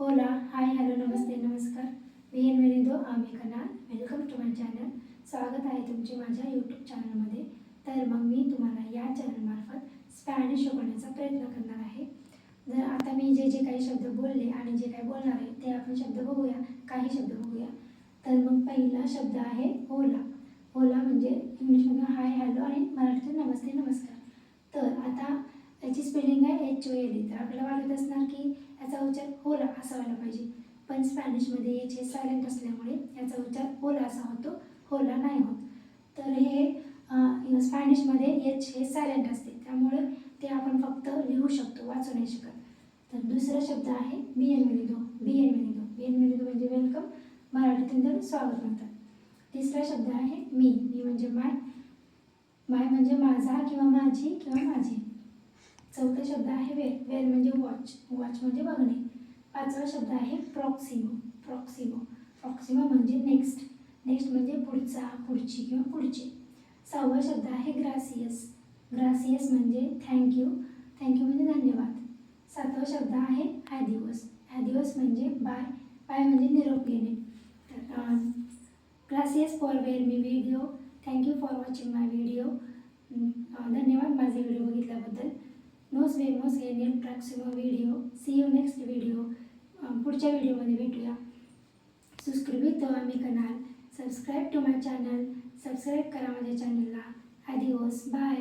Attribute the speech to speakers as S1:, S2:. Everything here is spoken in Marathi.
S1: होला हाय हॅलो नमस्ते नमस्कार मी एन आम्ही कनाल वेलकम टू माय चॅनल स्वागत आहे तुमचे माझ्या यूट्यूब चॅनलमध्ये तर मग मी तुम्हाला या चॅनलमार्फत स्पॅनिश शिकवण्याचा प्रयत्न करणार आहे. जर आता मी जे जे काही शब्द बोलले आणि जे काही बोलणार आहे ते आपण शब्द बघूया काही शब्द बघूया. तर मग पहिला शब्द आहे होला होला म्हणजे इंग्लिशमध्ये हाय हॅलो आणि मराठीतून नमस्ते नमस्कार तर आता याची स्पेलिंग आहे एच ओ एल तर आपल्याला वाटत असणार की याचा उच्चार होला असा व्हायला पाहिजे. पण स्पॅनिशमध्ये एच हे सायलेंट असल्यामुळे याचा उच्चार होला असा होतो होला नाही होत. तर हे स्पॅनिशमध्ये एच हे सायलेंट असते. त्यामुळे ते आपण फक्त लिहू शकतो वाचू नाही शकत. तर दुसरा शब्द आहे बी एन मिनिदो बी एन मिनिदो बी एन मिनिदो म्हणजे वेलकम मराठीतून त्याला स्वागत म्हणतात. तिसरा शब्द आहे मी. मी म्हणजे माय. माय म्हणजे माझा किंवा माझी किंवा माझी. चौथा शब्द आहे वेल. वेल म्हणजे वॉच वॉच म्हणजे बघणे. पाचवा शब्द आहे प्रॉक्सिमो प्रॉक्सिमो प्रॉक्सिमो म्हणजे नेक्स्ट नेक्स्ट म्हणजे पुढचा पुढची किंवा पुढचे. सहावा शब्द आहे ग्रासियस ग्रासियस म्हणजे थँक्यू थँक्यू म्हणजे धन्यवाद. सातवा शब्द आहे हा दिवस दिवस म्हणजे बाय बाय म्हणजे निरोप घेणे. तर ग्रासियस फॉर वेअर मी video thank you for watching my video धन्यवाद माझे व्हिडिओ बघितल्याबद्दल नोस वेमोस एनियल प्रॅक्सिमो व्हिडिओ सी यू नेक्स्ट व्हिडिओ पुढच्या व्हिडिओमध्ये भेटूया. Suscribito तो आम्ही canal. Subscribe to my channel subscribe करा माझ्या चॅनलला आदिवस बाय